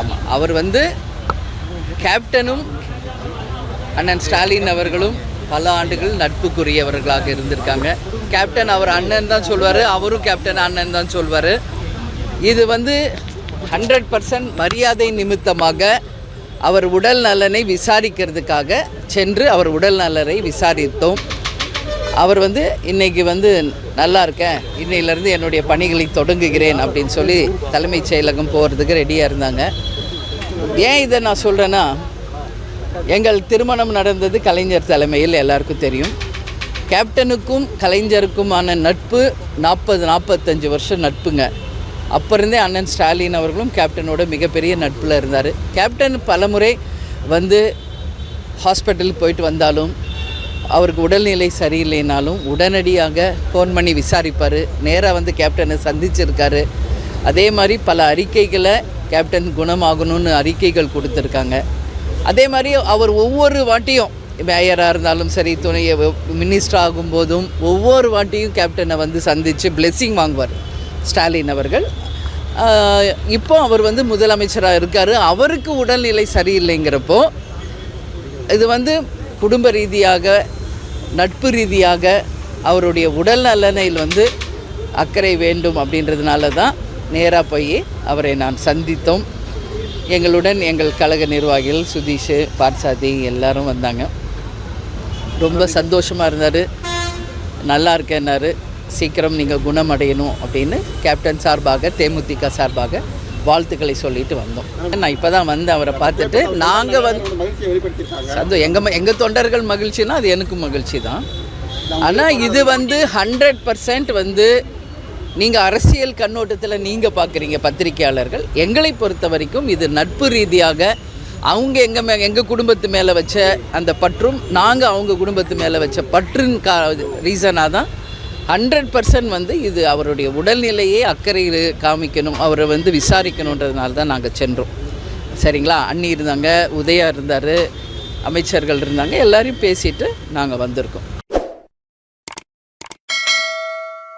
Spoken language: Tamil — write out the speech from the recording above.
ஆமாம் அவர் வந்து கேப்டனும் அண்ணன் ஸ்டாலின் அவர்களும் பல ஆண்டுகள் நட்புக்குரியவர்களாக இருந்திருக்காங்க. கேப்டன் அவர் அண்ணன் தான் சொல்வார் அவரும் கேப்டன் அண்ணன் தான் சொல்வார். இது வந்து ஹண்ட்ரட் பர்சன்ட் மரியாதை நிமித்தமாக அவர் உடல் நலனை விசாரிக்கிறதுக்காக சென்று அவர் உடல் நலனை விசாரித்தோம். அவர் வந்து இன்னைக்கு வந்து நல்லா இருக்கேன். இன்னையிலேருந்து என்னுடைய பணிகளை தொடங்குகிறேன் அப்படின்னு சொல்லி தலைமைச் செயலகம் போகிறதுக்கு ரெடியாக இருந்தாங்க. ஏன் இதை நான் சொல்கிறேன்னா எங்கள் திருமணம் நடந்தது கலைஞர் தலைமையில் எல்லாருக்கும் தெரியும். கேப்டனுக்கும் கலைஞருக்குமான நட்பு நாற்பது நாற்பத்தஞ்சு வருஷம் நட்புங்க. அப்போ இருந்தே அண்ணன் ஸ்டாலின் அவர்களும் கேப்டனோட மிகப்பெரிய நட்பில் இருந்தார். கேப்டன் பலமுறை வந்து ஹாஸ்பிட்டலுக்கு போயிட்டு வந்தாலும் அவருக்கு உடல்நிலை சரியில்லைனாலும் உடனடியாக ஃபோன் பண்ணி விசாரிப்பார். நேராக வந்து கேப்டனை சந்திச்சிருக்காரு. அதே மாதிரி பல அறிக்கைகளை கேப்டன் குணமாகணும்னு அறிக்கைகள் கொடுத்துருக்காங்க. அதே மாதிரி அவர் ஒவ்வொரு வாட்டியும் மேயராக இருந்தாலும் சரி துணை மினிஸ்டர் ஆகும்போதும் ஒவ்வொரு வாட்டியும் கேப்டனை வந்து சந்தித்து பிளெஸ்ஸிங் வாங்குவார். ஸ்டாலின் அவர்கள். இப்போ அவர் வந்து முதலமைச்சராக இருக்கார். அவருக்கு உடல்நிலை சரியில்லைங்கிறப்போ இது வந்து குடும்ப ரீதியாக நட்பு ரீதியாக அவருடைய உடல் நலனில் வந்து அக்கறை வேண்டும் அப்படின்றதுனால தான் நேராக போய் அவரை நான் சந்தித்தோம். எங்களுடன் எங்கள் கழக நிர்வாகிகள் சுதீஷ் பார்சாதி எல்லாரும் வந்தாங்க. ரொம்ப சந்தோஷமாக இருந்தார். நல்லா இருக்கேன்னாரு. சீக்கிரம் நீங்கள் குணமடையணும் அப்படின்னு கேப்டன் சார்பாக தேமுதிக சார்பாக வாழ்த்துக்களை சொல்லிட்டு வந்தோம். நான் இப்போ தான் வந்து அவரை பார்த்துட்டு நாங்கள் வந்து சந்தோ எங்கள் எங்கள் தொண்டர்கள் மகிழ்ச்சினா அது எனக்கும் மகிழ்ச்சி தான் ஆனால் இது வந்து ஹண்ட்ரட் பர்சன்ட் வந்து நீங்கள் அரசியல் கண்ணோட்டத்தில் நீங்கள் பார்க்குறீங்க பத்திரிகையாளர்கள் எங்களை பொறுத்த வரைக்கும் இது நட்பு ரீதியாக அவங்க எங்கள் மே எங்கள் குடும்பத்து மேலே வச்ச அந்த பற்றும் நாங்கள் அவங்க குடும்பத்து மேலே வச்ச பற்றின் கா ரீசனாக தான் ஹண்ட்ரட் பர்சன்ட் வந்து இது அவருடைய உடல்நிலையே அக்கறை காமிக்கணும் அவரை வந்து விசாரிக்கணுன்றதுனால தான் நாங்கள் சென்றோம். சரிங்களா? அண்ணி இருந்தாங்க உதயா இருந்தார் அமைச்சர்கள் இருந்தாங்க எல்லாரையும் பேசிட்டு நாங்கள் வந்திருக்கோம்.